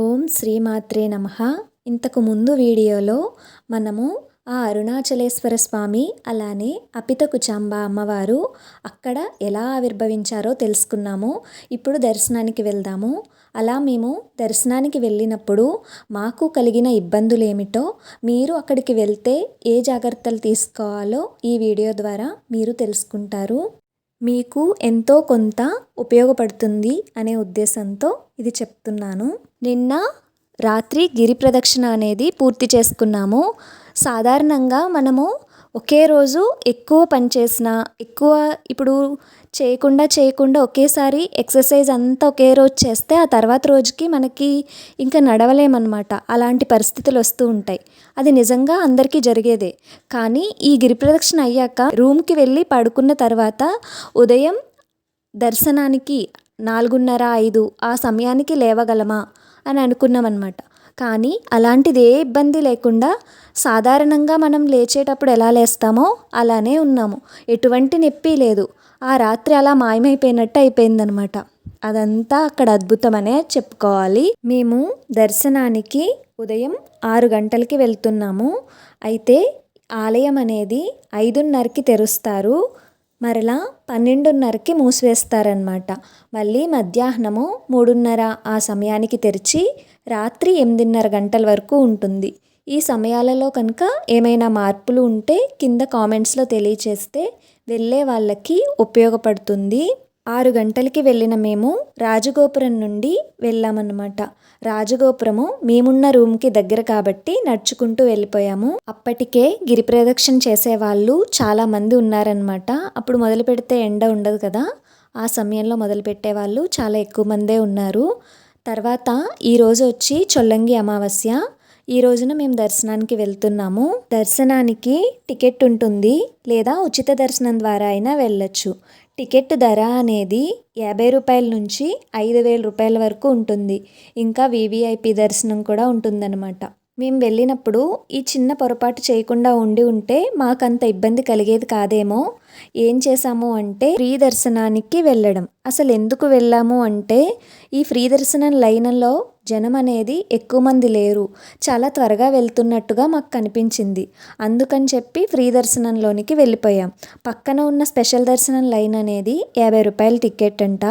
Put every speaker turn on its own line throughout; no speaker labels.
ఓం శ్రీమాత్రే నమ. ఇంతకు ముందు వీడియోలో మనము ఆ అరుణాచలేశ్వర స్వామి అలానే అపితకుచాంబ అమ్మవారు అక్కడ ఎలా ఆవిర్భవించారో తెలుసుకున్నాము. ఇప్పుడు దర్శనానికి వెళ్దాము. అలా మేము దర్శనానికి వెళ్ళినప్పుడు మాకు కలిగిన ఇబ్బందులు ఏమిటో మీరు అక్కడికి వెళ్తే ఏ జాగ్రత్తలు తీసుకోవాలో ఈ వీడియో ద్వారా మీరు తెలుసుకుంటారు. మీకు ఎంతో కొంత ఉపయోగపడుతుంది అనే ఉద్దేశంతో ఇది చెప్తున్నాను. నిన్న రాత్రి గిరి ప్రదక్షిణ అనేది పూర్తి చేసుకున్నాము. సాధారణంగా మనము ఒకే రోజు ఎక్కువ పని చేసిన ఎక్కువ ఇప్పుడు చేయకుండా చేయకుండా ఒకేసారి ఎక్సర్సైజ్ అంతా ఒకే రోజు చేస్తే ఆ తర్వాత రోజుకి మనకి ఇంకా నడవలేమన్నమాట. అలాంటి పరిస్థితులు వస్తూ ఉంటాయి. అది నిజంగా అందరికీ జరిగేదే. కానీ ఈ గిరి ప్రదక్షిణ అయ్యాక రూమ్కి వెళ్ళి పడుకున్న తర్వాత ఉదయం దర్శనానికి నాలుగున్నర ఐదు ఆ సమయానికి లేవగలమా? అని అనుకున్నామన్నమాట. కానీ అలాంటిది ఏ ఇబ్బంది లేకుండా సాధారణంగా మనం లేచేటప్పుడు ఎలా లేస్తామో అలానే ఉన్నాము. ఎటువంటి నొప్పి లేదు. ఆ రాత్రి అలా మాయమైపోయినట్టు అయిపోయిందనమాట అదంతా అక్కడ అద్భుతమనే చెప్పుకోవాలి. మేము దర్శనానికి ఉదయం ఆరు గంటలకి వెళ్తున్నాము. అయితే ఆలయం అనేది ఐదున్నరకి తెరుస్తారు. మరలా పన్నెండున్నరకి మూసివేస్తారనమాట మళ్ళీ మధ్యాహ్నము మూడున్నర ఆ సమయానికి తెరిచి రాత్రి ఎనిమిదిన్నర గంటల వరకు ఉంటుంది. ఈ సమయాలలో కనుక ఏమైనా మార్పులు ఉంటే కింద కామెంట్స్లో తెలియచేస్తే వెళ్ళే వాళ్ళకి ఉపయోగపడుతుంది. ఆరు గంటలకి వెళ్ళిన మేము రాజగోపురం నుండి వెళ్ళామన్నమాట. రాజగోపురము మేమున్న రూమ్కి దగ్గర కాబట్టి నడుచుకుంటూ వెళ్ళిపోయాము. అప్పటికే గిరి ప్రదక్షిణ చేసేవాళ్ళు చాలామంది ఉన్నారనమాట అప్పుడు మొదలు పెడితే ఎండ ఉండదు కదా. ఆ సమయంలో మొదలు పెట్టేవాళ్ళు చాలా ఎక్కువ మందే ఉన్నారు. తర్వాత ఈరోజు వచ్చి చొల్లంగి అమావాస్య. ఈ రోజున మేము దర్శనానికి వెళ్తున్నాము. దర్శనానికి టికెట్ ఉంటుంది లేదా ఉచిత దర్శనం ద్వారా అయినా వెళ్ళొచ్చు. టికెట్ ధర అనేది యాభై రూపాయల నుంచి ఐదు వేల రూపాయల వరకు ఉంటుంది. ఇంకా వివిఐపి దర్శనం కూడా ఉంటుందన్నమాట. మేము వెళ్ళినప్పుడు ఈ చిన్న పొరపాటు చేయకుండా ఉండి ఉంటే మాకంత ఇబ్బంది కలిగేది కాదేమో? ఏం చేసాము అంటే ఫ్రీ దర్శనానికి వెళ్ళడం. అసలు ఎందుకు వెళ్ళాము అంటే ఈ ఫ్రీ దర్శనం లైన్లో జనం అనేది ఎక్కువ మంది లేరు. చాలా త్వరగా వెళ్తున్నట్టుగా మాకు కనిపించింది. అందుకని చెప్పి ఫ్రీ దర్శనంలోనికి వెళ్ళిపోయాం. పక్కన ఉన్న స్పెషల్ దర్శనం లైన్ అనేది యాభై రూపాయల టికెట్ అంట.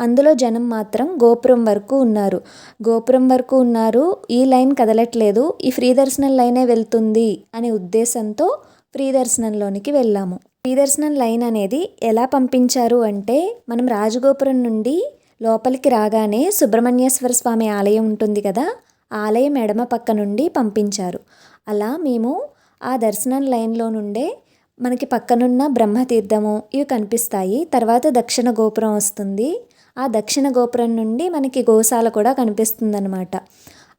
అందులో జనం మాత్రం గోపురం వరకు ఉన్నారు. గోపురం వరకు ఉన్నారు. ఈ లైన్ కదలట్లేదు. ఈ ఫ్రీ దర్శనం లైనే వెళ్తుంది అనే ఉద్దేశంతో ఫ్రీ దర్శనంలోనికి వెళ్ళాము. ఫ్రీ దర్శనం లైన్ అనేది ఎలా పంపించారు అంటే మనం రాజగోపురం నుండి లోపలికి రాగానే సుబ్రహ్మణ్యేశ్వర స్వామి ఆలయం ఉంటుంది కదా ఆలయం ఎడమ పక్క నుండి పంపించారు. అలా మేము ఆ దర్శనం లైన్లో నుండే మనకి పక్కనున్న బ్రహ్మతీర్థము ఇవి కనిపిస్తాయి. తర్వాత దక్షిణ గోపురం వస్తుంది. ఆ దక్షిణ గోపురం నుండి మనకి గోశాల కూడా కనిపిస్తుందన్నమాట.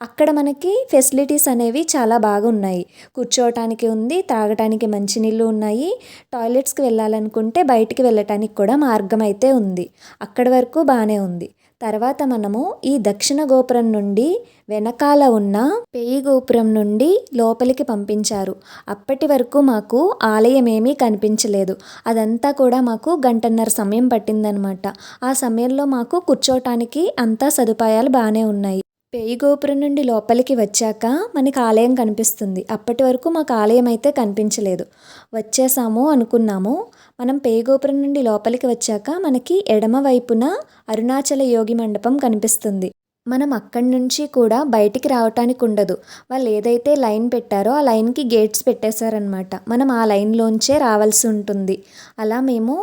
అక్కడ మనకి ఫెసిలిటీస్ అనేవి చాలా బాగున్నాయి. కూర్చోవటానికి ఉంది తాగటానికి మంచినీళ్ళు ఉన్నాయి. టాయిలెట్స్కి వెళ్ళాలనుకుంటే బయటికి వెళ్ళటానికి కూడా మార్గం అయితే ఉంది. అక్కడి వరకు బాగానే ఉంది. తర్వాత మనము ఈ దక్షిణ గోపురం నుండి వెనకాల ఉన్న పెయి గోపురం నుండి లోపలికి పంపించారు. అప్పటి వరకు మాకు ఆలయం ఏమీ కనిపించలేదు. అదంతా కూడా మాకు గంటన్నర సమయం పట్టిందనమాట. ఆ సమయంలో మాకు కూర్చోటానికి అంతా సదుపాయాలు బాగానే ఉన్నాయి. పేయి గోపురం నుండి లోపలికి వచ్చాక మనకి ఆలయం కనిపిస్తుంది. అప్పటి వరకు మాకు ఆలయం అయితే కనిపించలేదు. వచ్చేసాము అనుకున్నాము. మనం పేయి గోపురం నుండి లోపలికి వచ్చాక మనకి ఎడమ వైపున అరుణాచల యోగి మండపం కనిపిస్తుంది. మనం అక్కడి నుంచి కూడా బయటికి రావటానికి ఉండదు. వాళ్ళు ఏదైతే లైన్ పెట్టారో ఆ లైన్కి గేట్స్ పెట్టేశారనమాట మనం ఆ లైన్లోంచే రావాల్సి ఉంటుంది. అలా మేము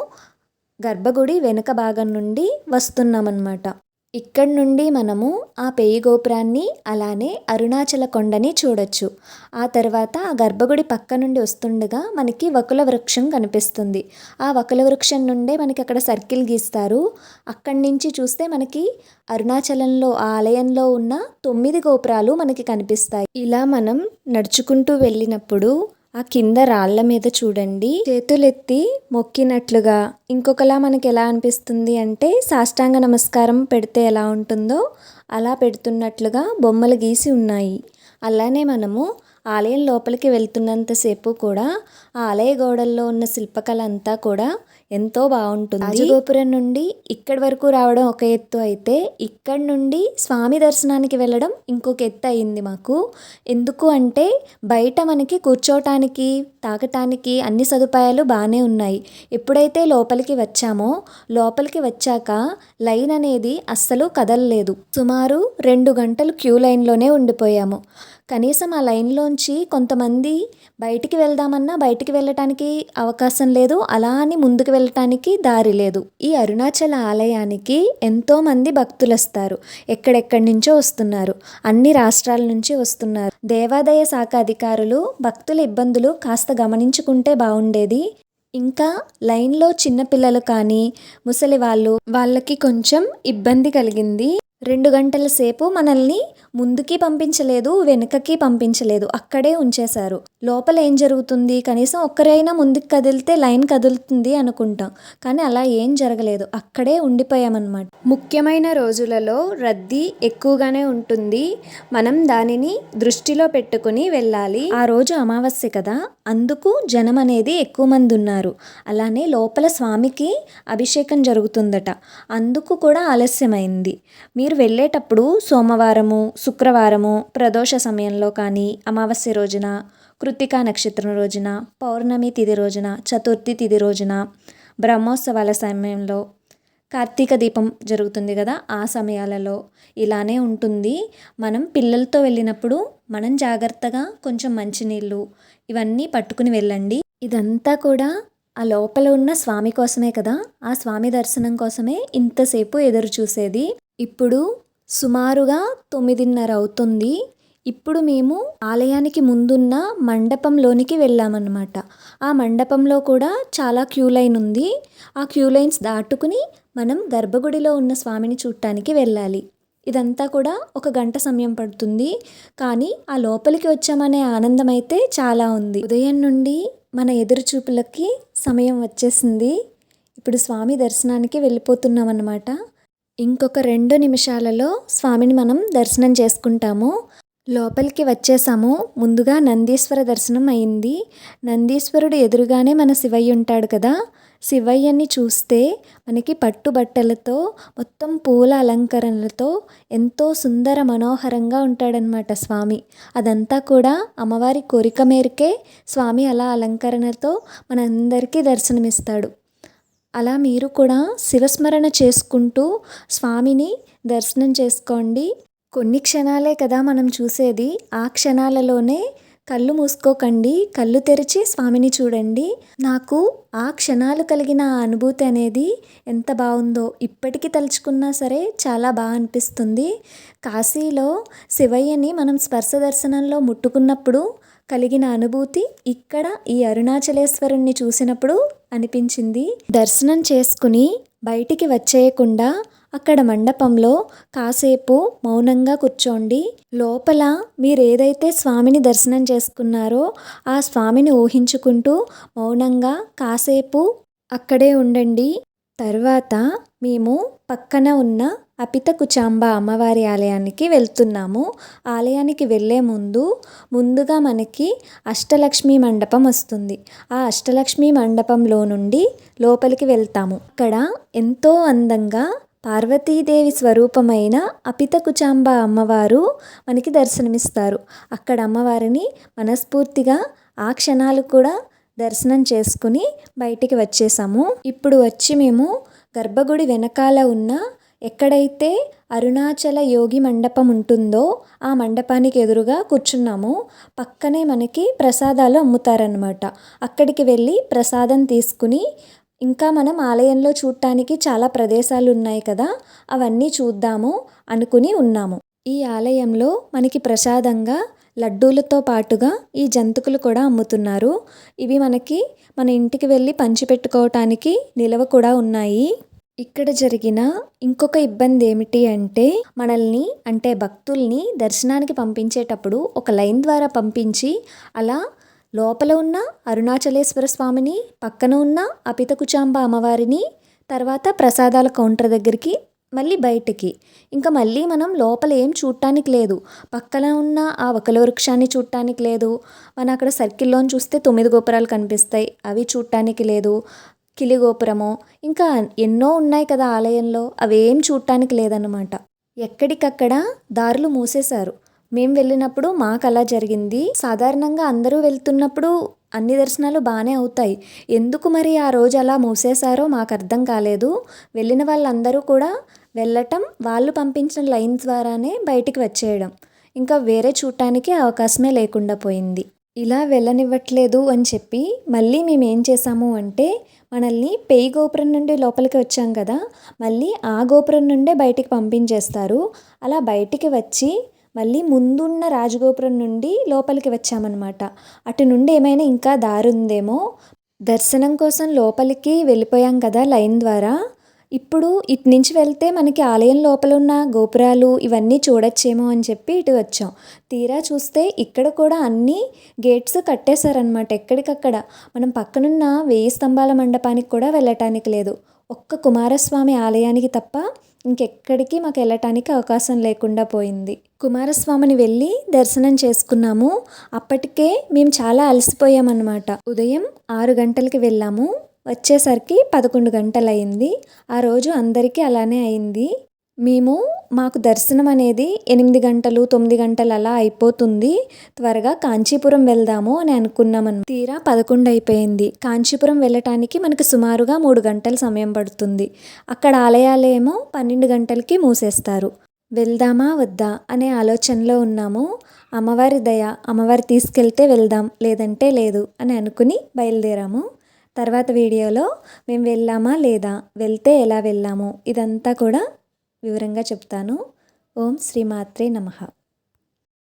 గర్భగుడి వెనుక భాగం నుండి వస్తున్నామన్నమాట. ఇక్కడి నుండి మనము ఆ పెయి గోపురాన్ని అలానే అరుణాచల కొండని చూడొచ్చు. ఆ తర్వాత ఆ గర్భగుడి పక్క నుండి వస్తుండగా మనకి వకుల వృక్షం కనిపిస్తుంది. ఆ వకుల వృక్షం నుండే మనకి అక్కడ సర్కిల్ గీస్తారు. అక్కడి నుంచి చూస్తే మనకి అరుణాచలంలో ఆ ఆలయంలో ఉన్న తొమ్మిది గోపురాలు మనకి కనిపిస్తాయి. ఇలా మనం నడుచుకుంటూ వెళ్ళినప్పుడు ఆ కింద రాళ్ళ మీద చూడండి. చేతులెత్తి మొక్కినట్లుగా. ఇంకొకలా మనకి ఎలా అనిపిస్తుంది అంటే సాష్టాంగ నమస్కారం పెడితే ఎలా ఉంటుందో అలా పెడుతున్నట్లుగా బొమ్మలు గీసి ఉన్నాయి. అలానే మనము ఆలయం లోపలికి వెళ్తున్నంతసేపు కూడా ఆ ఆలయ గోడల్లో ఉన్న శిల్పకళ అంతా కూడా ఎంతో బాగుంటుంది. రాజగోపురం నుండి ఇక్కడి వరకు రావడం ఒక ఎత్తు అయితే ఇక్కడి నుండి స్వామి దర్శనానికి వెళ్ళడం ఇంకొక ఎత్తు అయింది మాకు. ఎందుకు అంటే బయట మనకి కూర్చోటానికి తాగటానికి అన్ని సదుపాయాలు బాగానే ఉన్నాయి. ఎప్పుడైతే లోపలికి వచ్చామో లోపలికి వచ్చాక లైన్ అనేది అస్సలు కదలలేదు. సుమారు రెండు గంటలు క్యూ లైన్లోనే ఉండిపోయాము. కనీసం ఆ లైన్లోంచి కొంతమంది బయటికి వెళ్దామన్నా బయటికి వెళ్ళటానికి అవకాశం లేదు. అలా అని ముందుకు వెళ్ళటానికి దారి లేదు. ఈ అరుణాచల ఆలయానికి ఎంతోమంది భక్తులు వస్తారు. ఎక్కడెక్కడి నుంచో వస్తున్నారు. అన్ని రాష్ట్రాల నుంచి వస్తున్నారు. దేవాదాయ శాఖ అధికారులు భక్తుల ఇబ్బందులు కాస్త గమనించుకుంటే బాగుండేది. ఇంకా లైన్లో చిన్నపిల్లలు కానీ ముసలి వాళ్ళు వాళ్ళకి కొంచెం ఇబ్బంది కలిగింది. రెండు గంటల సేపు మనల్ని ముందుకి పంపించలేదు వెనుకకి పంపించలేదు. అక్కడే ఉంచేశారు. లోపల ఏం జరుగుతుంది? కనీసం ఒక్కరైనా ముందుకు కదిలితే లైన్ కదులుతుంది అనుకుంటాం. కానీ అలా ఏం జరగలేదు. అక్కడే ఉండిపోయామన్నమాట. ముఖ్యమైన రోజులలో రద్దీ ఎక్కువగానే ఉంటుంది. మనం దానిని దృష్టిలో పెట్టుకుని వెళ్ళాలి. ఆ రోజు అమావాస్య కదా. అందుకు జనం అనేది ఎక్కువ మంది ఉన్నారు. అలానే లోపల స్వామికి అభిషేకం జరుగుతుందట. అందుకు కూడా ఆలస్యమైంది. మీరు వెళ్ళేటప్పుడు సోమవారము శుక్రవారము ప్రదోష సమయంలో కానీ అమావాస్య రోజున కృతికా నక్షత్రం రోజున పౌర్ణమి తిథి రోజున చతుర్థి తిథి రోజున బ్రహ్మోత్సవాల సమయంలో కార్తీక దీపం జరుగుతుంది కదా ఆ సమయాలలో. ఇలానే ఉంటుంది. మనం పిల్లలతో వెళ్ళినప్పుడు మనం జాగ్రత్తగా కొంచెం మంచినీళ్ళు ఇవన్నీ పట్టుకుని వెళ్ళండి. ఇదంతా కూడా ఆ లోపల ఉన్న స్వామి కోసమే కదా. ఆ స్వామి దర్శనం కోసమే ఇంతసేపు ఎదురు చూసేది. ఇప్పుడు సుమారుగా తొమ్మిదిన్నర అవుతుంది. ఇప్పుడు మేము ఆలయానికి ముందున్న మండపంలోనికి వెళ్ళామన్నమాట. ఆ మండపంలో కూడా చాలా క్యూ లైన్ ఉంది. ఆ క్యూ లైన్స్ దాటుకుని మనం గర్భగుడిలో ఉన్న స్వామిని చూడటానికి వెళ్ళాలి. ఇదంతా కూడా ఒక గంట సమయం పడుతుంది. కానీ ఆ లోపలికి వచ్చామనే ఆనందం అయితే చాలా ఉంది. ఉదయం నుండి మన ఎదురు చూపులకి సమయం వచ్చేసింది. ఇప్పుడు స్వామి దర్శనానికి వెళ్ళిపోతున్నాం అన్నమాట ఇంకొక రెండు నిమిషాలలో స్వామిని మనం దర్శనం చేసుకుంటాము. లోపలికి వచ్చేసాము. ముందుగా నందీశ్వర దర్శనం అయింది. నందీశ్వరుడు ఎదురుగానే మన శివయ్య ఉంటాడు కదా. శివయ్యని చూస్తే మనకి పట్టుబట్టలతో మొత్తం పూల అలంకరణలతో ఎంతో సుందర మనోహరంగా ఉంటాడనమాట స్వామి. అదంతా కూడా అమ్మవారి కోరిక మేరకే స్వామి అలా అలంకరణతో మనందరికీ దర్శనమిస్తాడు. అలా మీరు కూడా శివస్మరణ చేసుకుంటూ స్వామిని దర్శనం చేసుకోండి. కొన్ని క్షణాలే కదా మనం చూసేది. ఆ క్షణాలలోనే కళ్ళు మూసుకోకండి. కళ్ళు తెరిచి స్వామిని చూడండి. నాకు ఆ క్షణాలు కలిగిన ఆ అనుభూతి అనేది ఎంత బాగుందో ఇప్పటికీ తలుచుకున్నా సరే చాలా బాగా అనిపిస్తుంది. కాశీలో శివయ్యని మనం స్పర్శ దర్శనంలో ముట్టుకున్నప్పుడు కలిగిన అనుభూతి ఇక్కడ ఈ అరుణాచలేశ్వరుణ్ణి చూసినప్పుడు అనిపించింది. దర్శనం చేసుకుని బయటికి వచ్చేయకుండా అక్కడ మండపంలో కాసేపు మౌనంగా కూర్చోండి. లోపల మీరేదైతే స్వామిని దర్శనం చేసుకున్నారో ఆ స్వామిని ఊహించుకుంటూ మౌనంగా కాసేపు అక్కడే ఉండండి. తర్వాత మేము పక్కన ఉన్న అపిత కుచాంబ అమ్మవారి ఆలయానికి వెళ్తున్నాము. ఆలయానికి వెళ్ళే ముందు ముందుగా మనకి అష్టలక్ష్మి మండపం వస్తుంది. ఆ అష్టలక్ష్మి మండపంలో నుండి లోపలికి వెళ్తాము. అక్కడ ఎంతో అందంగా పార్వతీదేవి స్వరూపమైన అపిత కుచాంబ అమ్మవారు మనకి దర్శనమిస్తారు. అక్కడ అమ్మవారిని మనస్ఫూర్తిగా ఆ క్షణాలు కూడా దర్శనం చేసుకుని బయటికి వచ్చేసాము. ఇప్పుడు వచ్చి మేము గర్భగుడి వెనకాల ఉన్న ఎక్కడైతే అరుణాచల యోగి మండపం ఉంటుందో ఆ మండపానికి ఎదురుగా కూర్చున్నాము. పక్కనే మనకి ప్రసాదాలు అమ్ముతారనమాట అక్కడికి వెళ్ళి ప్రసాదం తీసుకుని ఇంకా మనం ఆలయంలో చూడటానికి చాలా ప్రదేశాలు ఉన్నాయి కదా అవన్నీ చూద్దాము అనుకుని ఉన్నాము. ఈ ఆలయంలో మనకి ప్రసాదంగా లడ్డూలతో పాటుగా ఈ జంతుకులు కూడా అమ్ముతున్నారు. ఇవి మనకి మన ఇంటికి వెళ్ళి పంచిపెట్టుకోవటానికి నిలవ కూడా ఉన్నాయి. ఇక్కడ జరిగిన ఇంకొక ఇబ్బంది ఏమిటి అంటే మనల్ని అంటే భక్తుల్ని దర్శనానికి పంపించేటప్పుడు ఒక లైన్ ద్వారా పంపించి అలా లోపల ఉన్న అరుణాచలేశ్వర స్వామిని పక్కన ఉన్న అపితకుచాంబ అమ్మవారిని తర్వాత ప్రసాదాల కౌంటర్ దగ్గరికి మళ్ళీ బయటికి. ఇంకా మళ్ళీ మనం లోపల ఏం చూడటానికి లేదు. పక్కన ఉన్న ఆ ఒకల వృక్షాన్ని చూడటానికి లేదు. మన అక్కడ సర్కిల్లోని చూస్తే తొమ్మిది గోపురాలు కనిపిస్తాయి. అవి చూడటానికి లేదు. కిలిగోపురము ఇంకా ఎన్నో ఉన్నాయి కదా ఆలయంలో అవేం చూడటానికి లేదన్నమాట. ఎక్కడికక్కడ దారులు మూసేశారు. మేము వెళ్ళినప్పుడు మాకు అలా జరిగింది. సాధారణంగా అందరూ వెళ్తున్నప్పుడు అన్ని దర్శనాలు బాగానే అవుతాయి. ఎందుకు మరి ఆ రోజు అలా మూసేశారో మాకు అర్థం కాలేదు. వెళ్ళిన వాళ్ళందరూ కూడా వెళ్ళటం వాళ్ళు పంపించిన లైన్ ద్వారానే బయటికి వచ్చేయడం. ఇంకా వేరే చూడటానికి అవకాశమే లేకుండా పోయింది. ఇలా వెళ్ళనివ్వట్లేదు అని చెప్పి మళ్ళీ మేము ఏం చేసాము అంటే మనల్ని పేయి గోపురం నుండి లోపలికి వచ్చాం కదా మళ్ళీ ఆ గోపురం నుండే బయటికి పంపించేస్తారు. అలా బయటికి వచ్చి మళ్ళీ ముందున్న రాజగోపురం నుండి లోపలికి వచ్చామన్నమాట. అటు నుండి ఏమైనా ఇంకా దారి ఉందేమో? దర్శనం కోసం లోపలికి వెళ్ళిపోయాం కదా లైన్ ద్వారా. ఇప్పుడు ఇటు నుంచి వెళ్తే మనకి ఆలయం లోపల ఉన్న గోపురాలు ఇవన్నీ చూడొచ్చేమో అని చెప్పి ఇటు వచ్చాం. తీరా చూస్తే ఇక్కడ కూడా అన్ని గేట్స్ కట్టేశారనమాట ఎక్కడికక్కడ. మనం పక్కనున్న వెయ్యి స్తంభాల మండపానికి కూడా వెళ్ళటానికి లేదు. ఒక్క కుమారస్వామి ఆలయానికి తప్ప ఇంకెక్కడికి మాకు వెళ్ళటానికి అవకాశం లేకుండా పోయింది. కుమారస్వామిని వెళ్ళి దర్శనం చేసుకున్నాము. అప్పటికే మేము చాలా అలసిపోయామన్నమాట. ఉదయం ఆరు గంటలకి వెళ్ళాము. వచ్చేసరికి పదకొండు గంటలయింది ఆ రోజు అందరికీ అలానే అయింది మేము మాకు దర్శనం అనేది ఎనిమిది గంటలు తొమ్మిది గంటలు అలా అయిపోతుంది. త్వరగా కాంచీపురం వెళ్దాము అని అనుకున్నామని తీరా పదకొండు అయిపోయింది. కాంచీపురం వెళ్ళటానికి మనకి సుమారుగా మూడు గంటల సమయం పడుతుంది. అక్కడ ఆలయాలేమో పన్నెండు గంటలకి మూసేస్తారు. వెళ్దామా వద్దా అనే ఆలోచనలో ఉన్నాము. అమ్మవారి దయ అమ్మవారి తీసుకెళ్తే వెళ్దాం లేదంటే లేదు అని అనుకుని బయలుదేరాము. తర్వాత వీడియోలో మేము వెళ్ళామా లేదా వెళ్తే ఎలా వెళ్ళాము ఇదంతా కూడా వివరంగా చెప్తాను. ఓం శ్రీమాత్రే నమః.